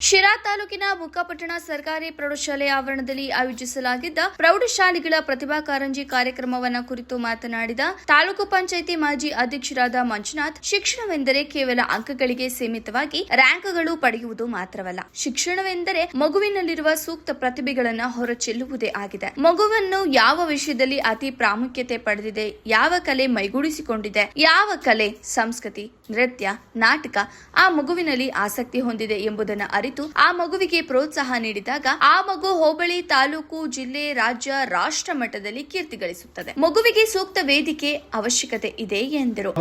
ಶಿರಾ ತಾಲೂಕಿನ ಮುಕ್ಕಪಟ್ಟಣ ಸರ್ಕಾರಿ ಪ್ರೌಢಶಾಲೆ ಆವರಣದಲ್ಲಿ ಆಯೋಜಿಸಲಾಗಿದ್ದ ಪ್ರೌಢಶಾಲೆಗಳ ಪ್ರತಿಭಾ ಕಾರಂಜಿ ಕಾರ್ಯಕ್ರಮವನ್ನ ಕುರಿತು ಮಾತನಾಡಿದ ತಾಲೂಕು ಪಂಚಾಯಿತಿ ಮಾಜಿ ಅಧ್ಯಕ್ಷರಾದ ಮಂಜುನಾಥ್, ಶಿಕ್ಷಣವೆಂದರೆ ಕೇವಲ ಅಂಕಗಳಿಗೆ ಸೀಮಿತವಾಗಿ ರ್ಯಾಂಕ್ಗಳು ಪಡೆಯುವುದು ಮಾತ್ರವಲ್ಲ. ಶಿಕ್ಷಣವೆಂದರೆ ಮಗುವಿನಲ್ಲಿರುವ ಸೂಕ್ತ ಪ್ರತಿಭೆಗಳನ್ನು ಹೊರಚೆಲ್ಲುವುದೇ ಆಗಿದೆ. ಮಗುವನ್ನು ಯಾವ ವಿಷಯದಲ್ಲಿ ಅತಿ ಪ್ರಾಮುಖ್ಯತೆ ಪಡೆದಿದೆ, ಯಾವ ಕಲೆ ಮೈಗೂಡಿಸಿಕೊಂಡಿದೆ, ಯಾವ ಕಲೆ ಸಂಸ್ಕೃತಿ, ನೃತ್ಯ, ನಾಟಕ ಆ ಮಗುವಿನಲ್ಲಿ ಆಸಕ್ತಿ ಹೊಂದಿದೆ ಎಂಬುದನ್ನು ಅರಿತು ಆ ಮಗುವಿಗೆ ಪ್ರೋತ್ಸಾಹ ನೀಡಿದಾಗ ಆ ಮಗು ಹೋಬಳಿ ತಾಲೂಕು, ಜಿಲ್ಲೆ, ರಾಜ್ಯ, ರಾಷ್ಟ್ರ ಮಟ್ಟದಲ್ಲಿ ಕೀರ್ತಿ ಗಳಿಸುತ್ತದೆ. ಮಗುವಿಗೆ ಸೂಕ್ತ ವೇದಿಕೆ ಅವಶ್ಯಕತೆ ಇದೆ ಎಂದರು.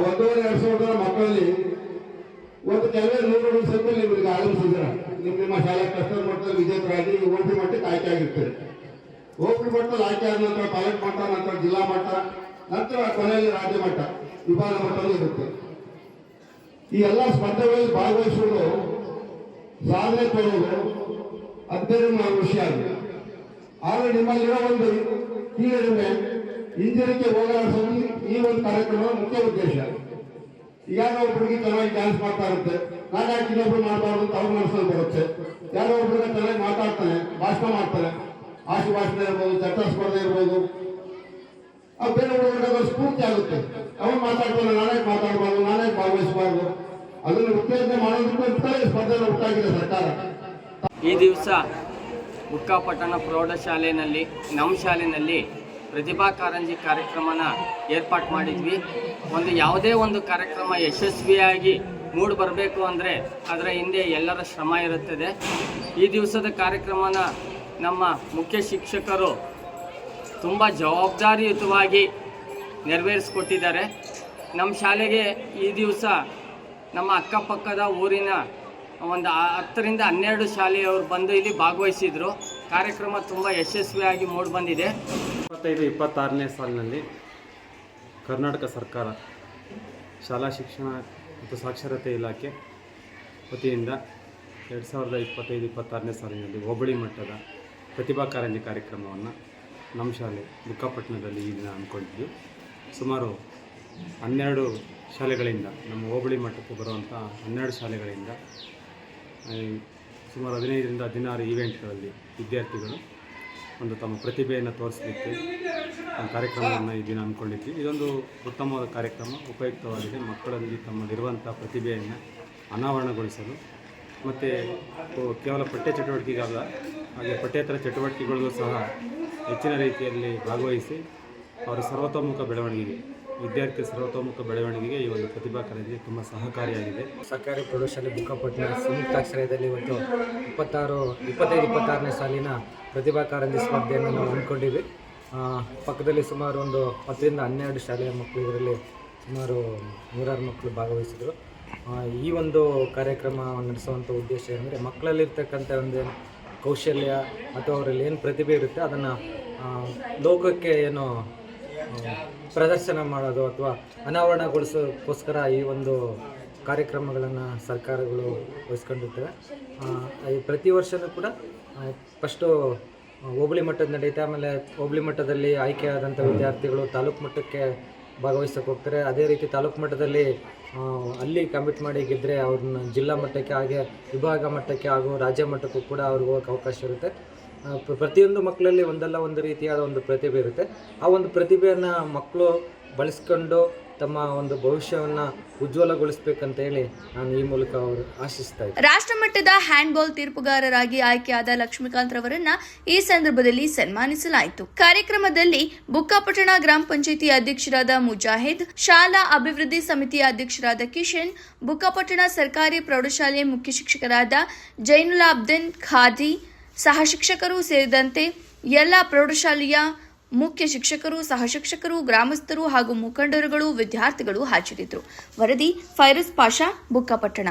ಓಪಿ ಮಟ್ಟದಲ್ಲಿ ಆಯ್ಕೆ ಆದ ನಂತರ ತಾಲೂಕು ಮಟ್ಟ, ನಂತರ ಜಿಲ್ಲಾ ಮಟ್ಟ, ನಂತರ ಕೊನೆಯಲ್ಲಿ ರಾಜ್ಯ ಮಟ್ಟ, ವಿಭಾಗ ಮಟ್ಟದಲ್ಲಿ ಇರುತ್ತೆ. ಈ ಎಲ್ಲ ಸ್ಪರ್ಧೆಗಳಲ್ಲಿ ಭಾಗವಹಿಸುವುದು ಸಾಧನೆ ತೋರುವುದು ಅತ್ಯಂತ ವಿಷಯ ಆಗಿದೆ ಆದರೆ ನಿಮ್ಮಲ್ಲಿರೋ ಒಂದು ಕೀಳರಿಮೆ, ಹಿಂಜರಿಕೆ ಹೋಗಲಾಡಿಸೋದು ಈ ಒಂದು ಕಾರ್ಯಕ್ರಮ ಮುಖ್ಯ ಉದ್ದೇಶ. ಯಾರೋ ಒಬ್ಬರಿಗೆ ಚೆನ್ನಾಗಿ ಡ್ಯಾನ್ಸ್ ಮಾಡ್ತಾ ಇರುತ್ತೆ, ನಾನು ಯಾಕೆ ಇನ್ನೊಬ್ರು ಮಾಡಬಾರ್ದು ಅಂತ ಅವ್ರ ಮನಸ್ಸಲ್ಲಿ ಬರುತ್ತೆ. ಯಾರೋ ಒಬ್ಬರಿಗೆ ಚೆನ್ನಾಗಿ ಮಾತಾಡ್ತಾನೆ, ಭಾಷಣ ಮಾಡ್ತಾರೆ ಆಶು ಭಾಷಣ ಇರ್ಬೋದು, ಚರ್ಚಾ ಸ್ಪರ್ಧೆ ಇರ್ಬೋದು. ಆ ಬೇರೆ ಸ್ಫೂರ್ತಿ ಆಗುತ್ತೆ. ಅವನು ಮಾತಾಡ್ತಾನೆ ನಾನೇ ಮಾತಾಡಬಾರ್ದು ನಾನೇ ಭಾಗವಹಿಸಬಾರ್ದು ಅದನ್ನು ಉತ್ತೇಜನ ಸ್ಪರ್ಧೆ ಸರ್ಕಾರ. ಈ ದಿವಸ ಬುಕ್ಕಾಪಟ್ಟಣ ಪ್ರೌಢಶಾಲೆಯಲ್ಲಿ ನಮ್ಮ ಶಾಲೆಯಲ್ಲಿ ಪ್ರತಿಭಾ ಕಾರಂಜಿ ಕಾರ್ಯಕ್ರಮನ ಏರ್ಪಾಟ್ ಮಾಡಿದ್ವಿ. ಒಂದು ಯಾವುದೇ ಒಂದು ಕಾರ್ಯಕ್ರಮ ಯಶಸ್ವಿಯಾಗಿ ಮೂಡ್ ಬರಬೇಕು ಅಂದರೆ ಅದರ ಹಿಂದೆ ಎಲ್ಲರ ಶ್ರಮ ಇರುತ್ತದೆ. ಈ ದಿವಸದ ಕಾರ್ಯಕ್ರಮನ ನಮ್ಮ ಮುಖ್ಯ ಶಿಕ್ಷಕರು ತುಂಬ ಜವಾಬ್ದಾರಿಯುತವಾಗಿ ನೆರವೇರಿಸ್ಕೊಟ್ಟಿದ್ದಾರೆ. ನಮ್ಮ ಶಾಲೆಗೆ ಈ ದಿವಸ ನಮ್ಮ ಅಕ್ಕಪಕ್ಕದ ಊರಿನ ಒಂದು ಹತ್ತರಿಂದ ಹನ್ನೆರಡು ಶಾಲೆಯವರು ಬಂದು ಇಲ್ಲಿ ಭಾಗವಹಿಸಿದರು. ಕಾರ್ಯಕ್ರಮ ತುಂಬ ಯಶಸ್ವಿಯಾಗಿ ಮೂಡಿಬಂದಿದೆ ಇಪ್ಪತ್ತೈದು, ಇಪ್ಪತ್ತಾರನೇ ಸಾಲಿನಲ್ಲಿ ಕರ್ನಾಟಕ ಸರ್ಕಾರ ಶಾಲಾ ಶಿಕ್ಷಣ ಮತ್ತು ಸಾಕ್ಷರತೆ ಇಲಾಖೆ ವತಿಯಿಂದ ಎರಡು ಸಾವಿರದ ಇಪ್ಪತ್ತೈದು, ಇಪ್ಪತ್ತಾರನೇ ಸಾಲಿನಲ್ಲಿ ಹೋಬಳಿ ಮಟ್ಟದ ಪ್ರತಿಭಾ ಕಾರಂಜಿ ಕಾರ್ಯಕ್ರಮವನ್ನು ನಮ್ಮ ಶಾಲೆ ಬುಕ್ಕಾಪಟ್ಟಣದಲ್ಲಿ ಈ ದಿನ ಹಮ್ಮಿಕೊಂಡಿದ್ವಿ. ಸುಮಾರು ಹನ್ನೆರಡು ಶಾಲೆಗಳಿಂದ, ನಮ್ಮ ಹೋಬಳಿ ಮಟ್ಟಕ್ಕೆ ಬರುವಂಥ ಹನ್ನೆರಡು ಶಾಲೆಗಳಿಂದ ಸುಮಾರು ಹದಿನೈದರಿಂದ ಹದಿನಾರು ಈವೆಂಟ್ಗಳಲ್ಲಿ ವಿದ್ಯಾರ್ಥಿಗಳು ಒಂದು ತಮ್ಮ ಪ್ರತಿಭೆಯನ್ನು ತೋರಿಸಲಿಕ್ಕೆ ಒಂದು ಕಾರ್ಯಕ್ರಮವನ್ನು ಈ ದಿನ ಅಂದ್ಕೊಂಡಿದ್ವಿ ಇದೊಂದು ಉತ್ತಮವಾದ ಕಾರ್ಯಕ್ರಮ, ಉಪಯುಕ್ತವಾಗಿದೆ. ಮಕ್ಕಳಲ್ಲಿ ತಮ್ಮಲ್ಲಿರುವಂಥ ಪ್ರತಿಭೆಯನ್ನು ಅನಾವರಣಗೊಳಿಸಲು ಮತ್ತು ಕೇವಲ ಪಠ್ಯ ಚಟುವಟಿಕೆಗಲ್ಲ, ಹಾಗೆ ಪಠ್ಯೇತರ ಚಟುವಟಿಕೆಗಳಿಗೂ ಸಹ ಹೆಚ್ಚಿನ ರೀತಿಯಲ್ಲಿ ಭಾಗವಹಿಸಿ ಅವರ ಸರ್ವತೋಮುಖ ಬೆಳವಣಿಗೆಗೆ ವಿದ್ಯಾರ್ಥಿ ಸರ್ವತೋಮುಖ ಬೆಳವಣಿಗೆಗೆ ಈ ಒಂದು ಪ್ರತಿಭಾ ಕಾಲೇಜಿಗೆ ತುಂಬ ಸಹಕಾರಿಯಾಗಿದೆ. ಸರ್ಕಾರಿ ಪ್ರೌಢಶಾಲೆ ಬುಕ್ಕಾಪಟ್ಟಣ ಸಂಯುಕ್ತಾಶ್ರಯದಲ್ಲಿ ಇವತ್ತು ಇಪ್ಪತ್ತಾರು ಇಪ್ಪತ್ತೈದು ಇಪ್ಪತ್ತಾರನೇ ಸಾಲಿನ ಪ್ರತಿಭಾ ಕಾರಂಜಿ ಸ್ಪರ್ಧೆಯನ್ನು ನಾವು ಹಮ್ಮಿಕೊಂಡಿದ್ವಿ ಆ, ಪಕ್ಕದಲ್ಲಿ ಸುಮಾರು ಒಂದು ಹತ್ತರಿಂದ ಹನ್ನೆರಡು ಶಾಲೆಯ ಮಕ್ಕಳು ಇದರಲ್ಲಿ ಸುಮಾರು ನೂರಾರು ಮಕ್ಕಳು ಭಾಗವಹಿಸಿದರು. ಈ ಒಂದು ಕಾರ್ಯಕ್ರಮ ನಡೆಸುವಂಥ ಉದ್ದೇಶ ಏನಂದರೆ ಮಕ್ಕಳಲ್ಲಿರ್ತಕ್ಕಂಥ ಒಂದು ಕೌಶಲ್ಯ ಅಥವಾ ಅವರಲ್ಲಿ ಏನು ಪ್ರತಿಭೆ ಇರುತ್ತೆ ಅದನ್ನು ಲೋಕಕ್ಕೆ ಏನು ಪ್ರದರ್ಶನ ಮಾಡೋದು ಅಥವಾ ಅನಾವರಣಗೊಳಿಸೋಕ್ಕೋಸ್ಕರ ಈ ಒಂದು ಕಾರ್ಯಕ್ರಮಗಳನ್ನು ಸರ್ಕಾರಗಳು ವಹಿಸ್ಕೊಂಡಿರ್ತವೆ. ಪ್ರತಿ ವರ್ಷವೂ ಕೂಡ ಫಸ್ಟು ಹೋಬಳಿ ಮಟ್ಟದ ನಡೆಯುತ್ತೆ ಆಮೇಲೆ ಹೋಬಳಿ ಮಟ್ಟದಲ್ಲಿ ಆಯ್ಕೆಯಾದಂಥ ವಿದ್ಯಾರ್ಥಿಗಳು ತಾಲೂಕು ಮಟ್ಟಕ್ಕೆ ಭಾಗವಹಿಸೋಕೆ ಹೋಗ್ತಾರೆ. ಅದೇ ರೀತಿ ತಾಲೂಕು ಮಟ್ಟದಲ್ಲಿ ಅಲ್ಲಿ ಕಮಿಟ್ ಮಾಡಿ ಗೆದ್ದರೆ ಅವ್ರನ್ನ ಜಿಲ್ಲಾ ಮಟ್ಟಕ್ಕೆ ಹಾಗೆ ವಿಭಾಗ ಮಟ್ಟಕ್ಕೆ ಹಾಗೂ ರಾಜ್ಯ ಮಟ್ಟಕ್ಕೂ ಕೂಡ ಅವ್ರಿಗೆ ಹೋಗೋಕೆ ಅವಕಾಶ ಇರುತ್ತೆ. ಪ್ರತಿಯೊಂದು ಮಕ್ಕಳಲ್ಲಿ ಒಂದಲ್ಲ ಒಂದು ರೀತಿಯಾದ ಒಂದು ಪ್ರತಿಭೆ ಇರುತ್ತೆ. ಆ ಒಂದು ಪ್ರತಿಭೆಯನ್ನು ಮಕ್ಕಳು ಬಳಸ್ಕೊಂಡು ತಮ್ಮ ಒಂದು ಭವಿಷ್ಯವನ್ನು ಉಜ್ವಲಗೊಳಿಸಬೇಕಂತ ಹೇಳಿ ನಾನು ಈ ಮೂಲಕ ಅವರು ಆಶಿಸ್ತಾ ಇದ್ದೀನಿ. ರಾಷ್ಟ್ರಮಟ್ಟದ ಹ್ಯಾಂಡ್ಬಾಲ್ ತೀರ್ಪುಗಾರರಾಗಿ ಆಯ್ಕೆಯಾದ ಲಕ್ಷ್ಮೀಕಾಂತ್ ರವರನ್ನ ಈ ಸಂದರ್ಭದಲ್ಲಿ ಸನ್ಮಾನಿಸಲಾಯಿತು. ಕಾರ್ಯಕ್ರಮದಲ್ಲಿ ಬುಕ್ಕಾಪಟ್ಟಣ ಗ್ರಾಮ ಪಂಚಾಯಿತಿ ಅಧ್ಯಕ್ಷರಾದ ಮುಜಾಹಿದ್, ಶಾಲಾ ಅಭಿವೃದ್ಧಿ ಸಮಿತಿಯ ಅಧ್ಯಕ್ಷರಾದ ಕಿಶನ್, ಬುಕ್ಕಾಪಟ್ಟಣ ಸರ್ಕಾರಿ ಪ್ರೌಢಶಾಲೆ ಮುಖ್ಯ ಶಿಕ್ಷಕರಾದ ಜೈನುಲಾಬ್ದಿನ್ ಖಾದಿ ಸಹ ಶಿಕ್ಷಕರು ಸೇರಿದಂತೆ ಎಲ್ಲ ಪ್ರೌಢಶಾಲೆಯ ಮುಖ್ಯ ಶಿಕ್ಷಕರು, ಸಹ ಶಿಕ್ಷಕರು, ಗ್ರಾಮಸ್ಥರು ಹಾಗೂ ಮುಖಂಡರುಗಳು, ವಿದ್ಯಾರ್ಥಿಗಳು ಹಾಜರಿದ್ದರು. ವರದಿ ಫೈರಸ್ ಪಾಷಾ, ಬುಕ್ಕಾಪಟ್ಟಣ.